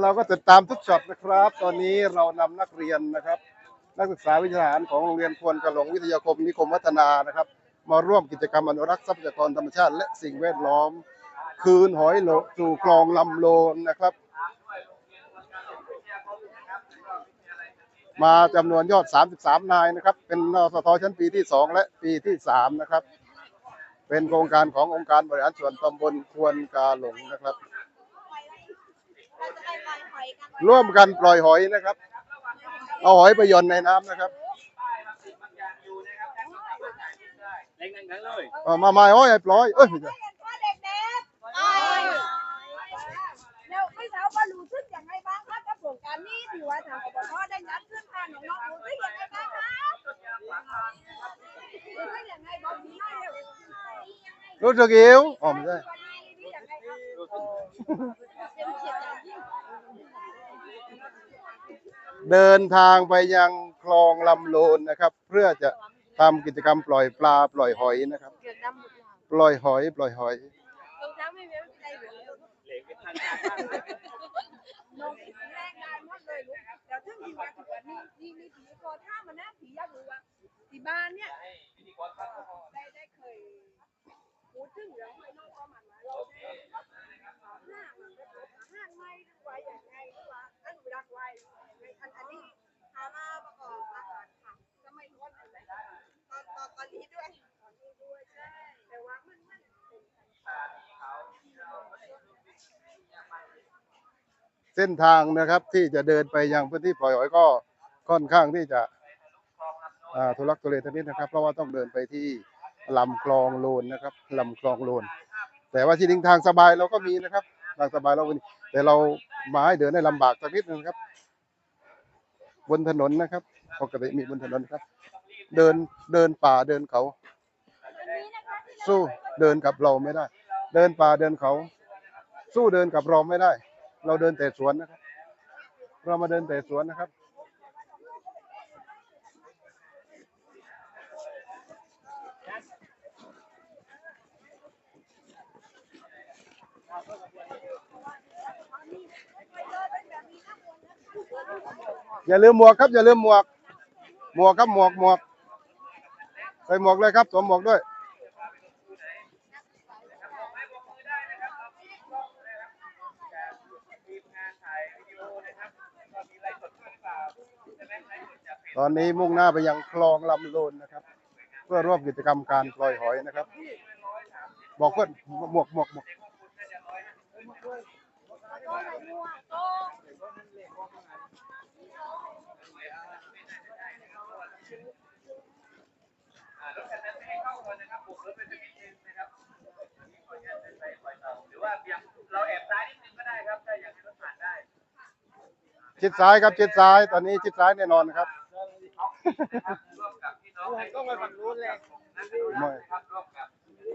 เราก็ติดตามทุกช็อตนะครับ ตอนนี้เรานำนักเรียนนะครับ นักศึกษาวิชาทหารของโรงเรียนควรกระหลงวิทยาคมนิคมวัฒนานะครับ มาร่วมกิจกรรมอนุรักษ์ทรัพยากรธรรมชาติ และสิ่งแวดล้อม คืนหอยโลสู่คลองลำโลนนะครับ มาจำนวนยอด 33 นายนะครับ เป็นนสทชั้นปีที่ 2 และปีที่ 3 นะครับ เป็นโครงการขององค์การบริหารส่วนตำบลควรกาหลงนะครับ ร่วมกันปล่อยหอยนะครับ เอาหอยไปย่อนในน้ำนะครับเล่นกันเลยเอามามาหอยให้ปล่อยเอ้ยแล้วไม่ทราบว่ารู้สึกยังไงบ้างคะกับโครงการนี้ที่ว่าทางอบตได้จัดขึ้นค่ะน้องๆรู้สึกยังไงบ้างคะรู้สึกยังไงบอกพี่หน่อยเร็วรู้สึกอิวอ๋อไม่ใช่ เดินทางไปยังคลองลำโลนนะครับ เพื่อจะทำกิจกรรมปล่อยปลาปล่อยหอยนะครับ ปล่อยหอย ปล่อยหอย บ้านเนี่ยได้ได้เคยพูดถึงเรื่องไม่น้องประมาณว่าเราได้ห้างมันเป็นห้างไม่ไว้อย่างไงหรือว่าอนุรักษ์ไว้ใน อันอันนี้หามาประกอบอาหารค่ะสมัยก่อนอะไรตอนตอนตอนนี้ด้วยตอนนี้ด้วยใช่แต่ว่ามันมันเส้นทางนะครับที่จะเดินไปยังพื้นที่ปล่อยหอยก็ค่อนข้างที่จะทุลักทุเลทนิดนะครับ เพราะว่าต้องเดินไปที่ลำคลองโลนนะครับลำคลองโลน แต่ว่าที่ดิงทางสบายเราก็มีนะครับทางสบายเราก็มีแต่เรามาให้เดินได้ลำบากสักนิดนึงครับ บนถนนนะครับ ปกติมีบนถนนครับ เดินเดินป่าเดินเขา สู้เดินกับเราไม่ได้ เดินป่าเดินเขา สู้เดินกับเราไม่ได้ เราเดินแต่สวนนะครับ เรามาเดินแต่สวนนะครับ อย่าลืมหมวกครับ อย่าลืมหมวก หมวกครับหมวกหมวกใส่หมวกเลยครับสวมหมวกด้วย ตอนนี้มุ่งหน้าไปยังคลองลำโลนนะครับ เพื่อร่วมกิจกรรมการปล่อยหอยนะครับ บอกเพื่อนหมวกหมวกหมวก หรือว่าเบี่ยงเราแอบซ้ายนิดนึงก็ได้ครับถ้าอยากให้รถผ่านได้ ชิดซ้ายครับชิดซ้าย ตอนนี้ชิดซ้ายแน่นอนนะครับร่วมกับพี่น้องในต้องไปฝั่งนู้นเลยไม่ครับร่วมกับ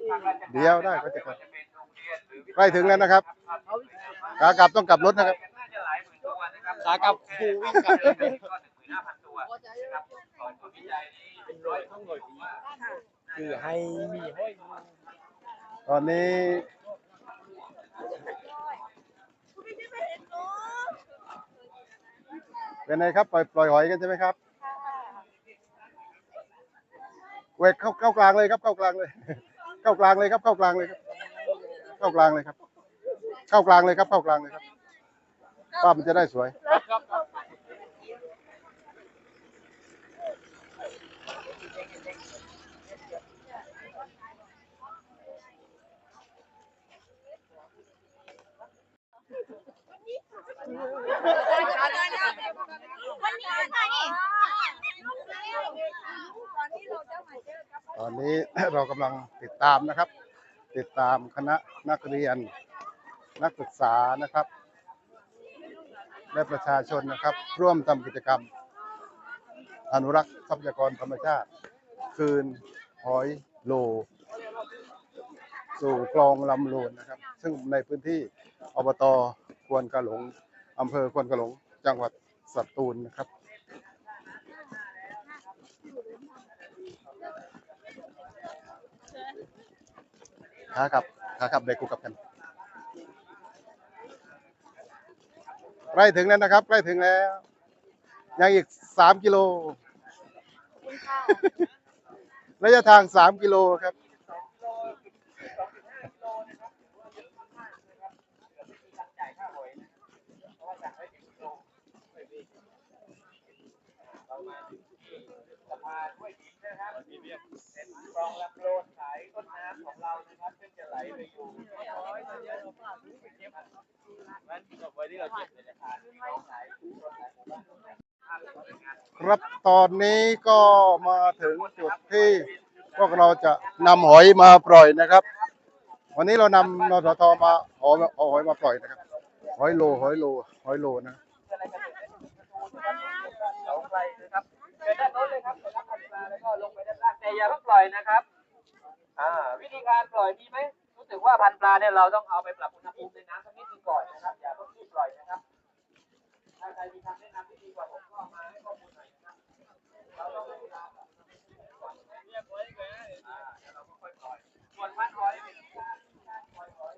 ทางราชการเดี๋ยวได้ก็จะกลับจะเป็นโรงเรียนหรือใกล้ถึงแล้วนะครับขากลับต้องกลับรถนะครับน่าจะหลายหมื่นตัวนะครับขากลับครูวิ่งกลับเลยก็หนึ่งหมื่นห้าพันตัวนะครับก่อนผลวิจัยนี้เป็นร้อยต้องร้อยปีคือให้มีห้อยตอนนี้ เป็นไงครับปล่อยปล่อยหอยกันใช่ไหมครับเวกเข้าเข้ากลางเลยครับ เข้ากลางเลย เข้ากลางเลยครับ เข้ากลางเลยครับ เข้ากลางเลยครับ เข้ากลางเลยครับ เข้ากลางเลยครับภาพมันจะได้สวย วันนี้ค่ะนี่ ตอนนี้เราจะมาเจอกับตอนนี้เรากำลังติดตามนะครับ ติดตามคณะนักเรียนนักศึกษานะครับ และประชาชนนะครับ ร่วมทำกิจกรรม อนุรักษ์ทรัพยากรธรรมชาติ คืนหอยโล สู่คลองลำโลนนะครับ ซึ่งในพื้นที่อบต ควนกะหลงอำเภอควนกะหลง จังหวัดสตูลนะครับ ขากลับขากลับได้กูกลับกันล้ถึงแล้วนะครับ ใกล้ถึงแล้ว ยังอีกสามกิโลระยะทางสามกิโลครับาด้วยหินนะครับเป็นคลองลำโลนสายต้นน้ำของเรานะครับซึ่งจะไหลไปอยู่ร้อยเยอะเยอะมันจบไว้ที่เราเก็บเลยนะครับน้องเราครับตอนนี้ก็มาถึงจุดที่พวกเราจะนำหอยมาปล่อยนะครับ วันนี้เรานำนสทมาหอเอาหอยมาปล่อยนะครับ หอยโลหอยโลหอยโลนะ เสาไฟนะครับเดินด้านโน้นเลยครับไปรับพันปลา แล้วก็ลงไปด้านล่างแต่อย่าเพิ่งปล่อยนะครับอ่าวิธีการปล่อยมีไหมรู้สึกว่าพันปลาเนี่ยเราต้องเอาไปปรับอุณหภูมิในน้ำสักนิดนึงก่อนนะครับ อย่าเพิ่งรีบปล่อยนะครับถ้าใครมีคำแนะนำที่ดีกว่าผมก็มาให้ข้อมูลหน่อยนะครับเราต้องให้เวลาก่อนอ่าเดี๋ยวเราก็ค่อยปล่อยส่วนพันหอยวิธีการปล่อยหอย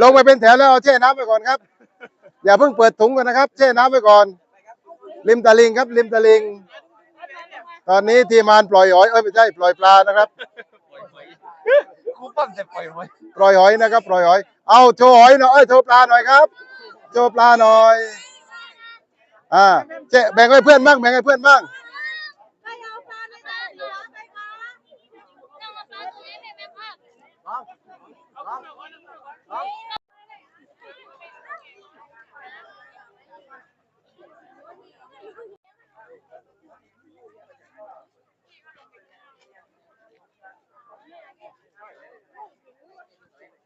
ลงไปเป็นแถวแล้วเอาแช่น้ำไปก่อนครับ อย่าเพิ่งเปิดถุงกันนะครับ แช่น้ำไปก่อน ริมตะลิงครับ ริมตะลิง ตอนนี้ทีมงานปล่อยหอย เอ้ยไม่ใช่ปล่อยปลานะครับ ครูปั้มจะปล่อยไว้ปล่อยหอยนะครับ ปล่อยหอย เอาโชว์หอยหน่อยเอ้ยโชว์ปลาหน่อยครับ โชว์ปลาหน่อย อ่าเจ๊แบ่งให้เพื่อนบ้างแบ่งให้เพื่อนบ้าง ใครเอาปลาในน้ำเหลือไหมคะ ต้องมาปลาตัวนี้เป็นภาพ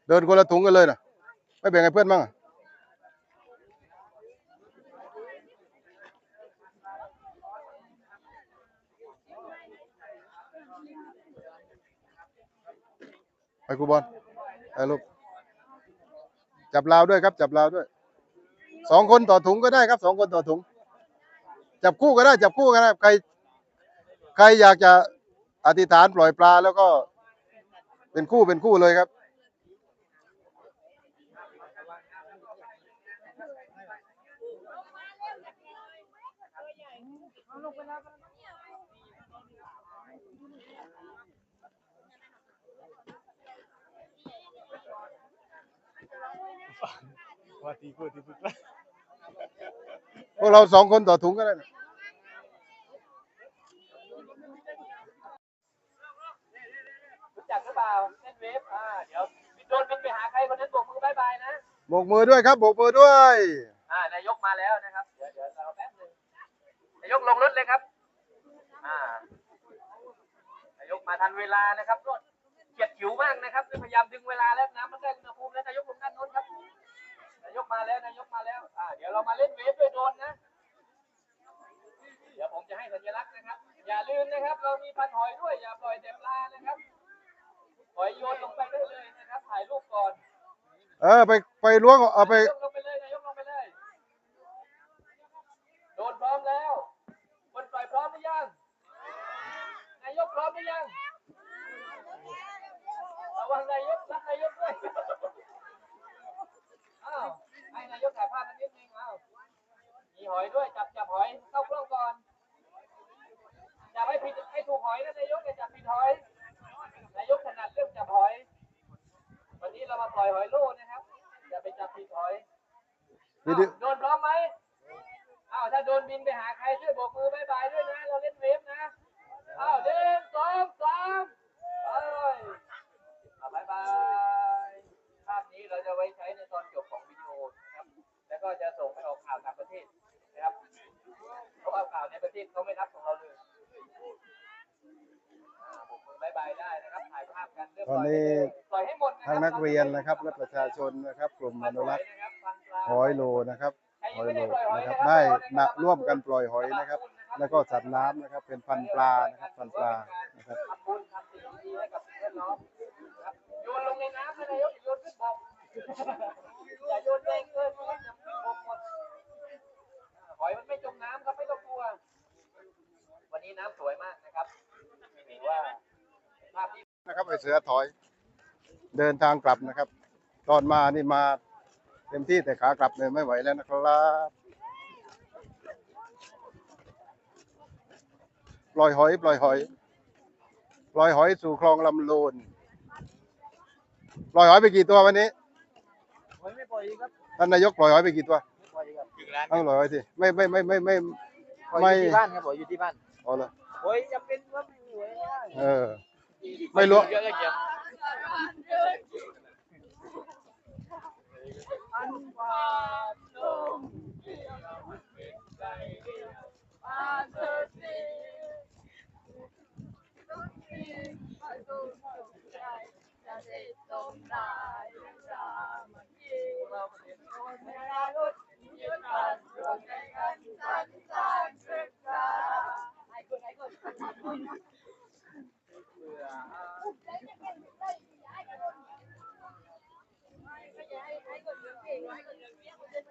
เดินคนละถุงกันเลยนะไม่แบ่งให้เพื่อนบ้างอะไปครูบอลไปลูกจับราวด้วยครับ จับราวด้วยสองคนต่อถุงก็ได้ครับสองคนต่อถุง จับคู่ก็ได้จับคู่ก็ได้ใคร ใครอยากจะอธิษฐานปล่อยปลาแล้วก็เป็นคู่เป็นคู่เลยครับ ว่าตีพูดตีพูดพวกเราสองคนต่อถุงก็ได้นะรู้จักหรือเปล่าเล่นเวฟอ่าเดี๋ยวพี่โดนบินไปหาใครคนนั้นโบกมือบายบายนะโบกมือด้วยครับโบกมือด้วย อ่านายกมาแล้วนะครับเดี๋ยวเดี๋ยวเราแป๊บนึงนายกลงรถเลยครับ อ่านายกมาทันเวลานะครับรถเกียดผิวมากนะครับพยายามดึงเวลาแล้วน้ำมันได้อุณหภูมิแล้วนายกลงด้านโน้นครับนาย กมาแล้วนายกมาแล้วอ่าเดี๋ยวเรามาเล่นเวฟด้วยโดรนนะ เดี๋ยวผมจะให้สัญลักษณ์นะครับ อย่าลืมนะครับ เรามีพันหอยด้วยอย่าปล่อยแต่ปลานะครับหอยโยนลงไปได้เลยนะครับถ่ายรูปก่อนเออไปไปล้วงเอาไปนายกลงไปเลยนายกลงไปเลย โดนพร้อมแล้วคนปล่อยพร้อมหรือยังนายกพร้อมหรือยังระวังนายกรักนายกด้วยอ้าว ให้นายกถ่ายภาพกันนิดนึงอ้าวมีหอยด้วยจับจับหอยเข้ากล้องก่อนจับให้ผิดให้ถูกหอยนะนายกอย่าจับผิดหอย นายกถนัดเรื่องจับหอย วันนี้เรามาปล่อยหอยโล่นะครับอย่าไปจับผิดหอยวิดีโดนพร้อมไหมอ้าวถ้าโดนบินไปหาใครช่วยโบกมือบายบายด้วยนะ เราเล่นเวฟนะอ้าวหนึ่งสองสามไปอ่าบายบายภาพนี้เราจะไว้ใช้ในตอนจบ แล้วก็จะส่งไปออกข่าวต่างประเทศนะครับเพราะว่าข่าวในประเทศเขาไม่รับของเราเลยอ่าโบกมือบายบายได้นะครับถ่ายภาพกันเรียบตอนร้อยนี้ปล่อยให้หมดะคบทั้งนักเรียนนะครับและประชาชนนะครับ กลุ่มอนุรักษ์หอยโลนะครับหอยโลนะครับ ได้นะร่วมกันปล่อยหอยนะครับ แล้วก็สัตว์น้ำนะครับ เป็นพันปลานะครับพันปลานะครับทำบุญทำสิ่งดีๆให้กับเพื่อนน้องนะครับโยนลงในน้ำนะนายกอย่าโยนขึ้นบกอย่าโยนแรงเกินเพราะว่าจะขึ้นบกหมด ปล่อยมันไม่จมน้ำครับไม่ต้องกลัว วันนี้น้ำสวยมากนะครับว่าภาพที่นะครับไอเสือถอย เดินทางกลับนะครับ ตอนมานี่มาเต็มที่แต่ขากลับเลยไม่ไหวแล้วนะครับปล่อยหอยปล่อยหอยปล่อยหอยสู่คลองลำลูนปล่อยหอยไปกี่ตัววันนี้ หอยไม่ปล่อยครับท่านนายกปล่อยหอยไปกี่ตัว ล่อยครับถึงร้านต้องปล่อยหอยสิไม่ไม่ไม่ไม่ไม่ปล่อยไม่ อยู่ที่บ้านครับปล่อยอยู่ที่บ้านเอาละโอ้ยจำเป็นว่าไม่ไหวไม่ได้เออ ไม่รู้ เยอะเลยเกี่ยว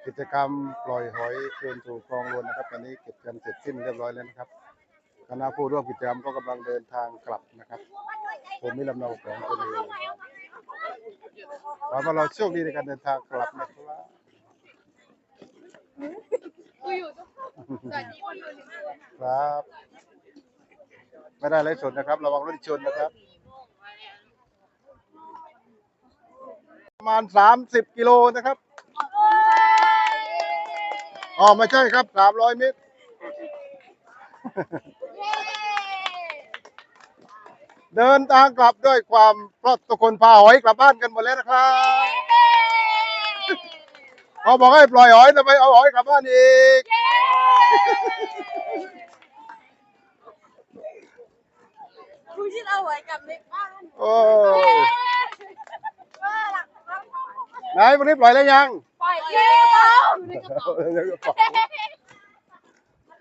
กิ จกรรมปล่อยหอยคืนสู่คลองลวนนะครับ ตอนนี้เก็บกันเสร็จสิ้นเรียบร้อยแล้วนะครับคณะผู้ร่วมกิจกรรมก็กำลังเดินทางกลับนะครับผมมิลำเนาของตัวเองขอให้เราโชคดีในการเดินทางกลับนะครับครับ ไม่ได้ไลฟ์สดนะครับ ระวังรถชนนะครับ ประมาณสามสิบกิโลนะครับ อ๋อไม่ใช่ครับสามร้อยเมตร เดินทางกลับด้วยความเพราะทุกคนพาหอยกลับบ้านกันหมดแล้วนะครับเขาบอกให้ปล่อยหอยทำไมเอาหอยกลับบ้านอีกคุณชิดเอาไว้กับในบ้านโอ้ย ไหนวันนี้ปล่อยแล้วยังปล่อยเย้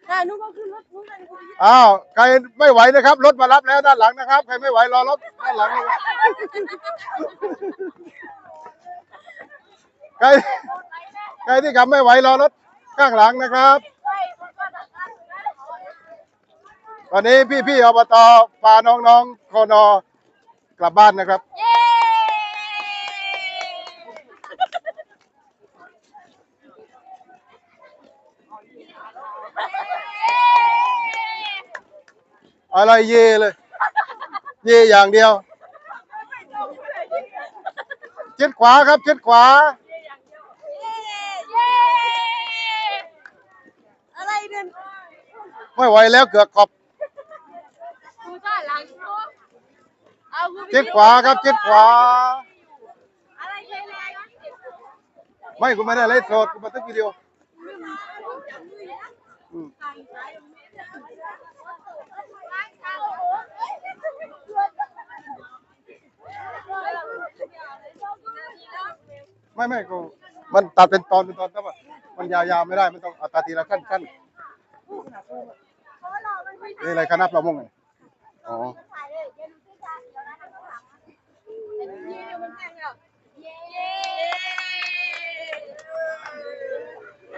แต่นุ่ก็ขึ้นรถนุ่งกันคุณอ้าวใครไม่ไหวนะครับ รถมารับแล้วด้านหลังนะครับใครไม่ไหวรอรถด้านหลังนะครับใครใครที่ขับไม่ไหวรอรถข้างหลังนะครับตอนนี้พี่ๆอบตพาน้องๆคนอกลับบ้านนะครับ อะไรเย่เลย เย่อย่างเดียว ชิดขวาครับ ชิดขวา อะไรเดินไม่ไหวแล้วเกือกขอบ กูจ่ายหลังกูเอากูชิดขวาครับ ชิดขวา อะไรใช่ไหมไม่กูไม่ได้ไลฟ์สดกูบันทึกวิดีโอ อืม ไม่ไม่กูมันตัดเป็นตอนเป็นตอนแต่ว่ามันยาวๆไม่ได้มันต้องเอาตัดทีละขั้นขั้นนี่อะไรคณะประมงไงอ๋อ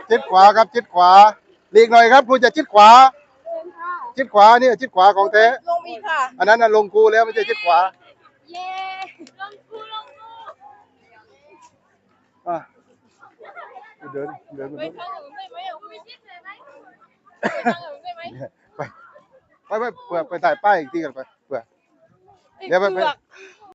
ชิดขวาครับชิดขวาหลีกหน่อยครับครูจะชิดขวาชิดขวาเนี่ยชิดขวาของแท้ลงอีกค่ะ อันนั้นน่ะลงกูแล้วไม่ใช่ชิดขวา เย้ลงกูลงกู อะเดินเดินไปเดินทางอื่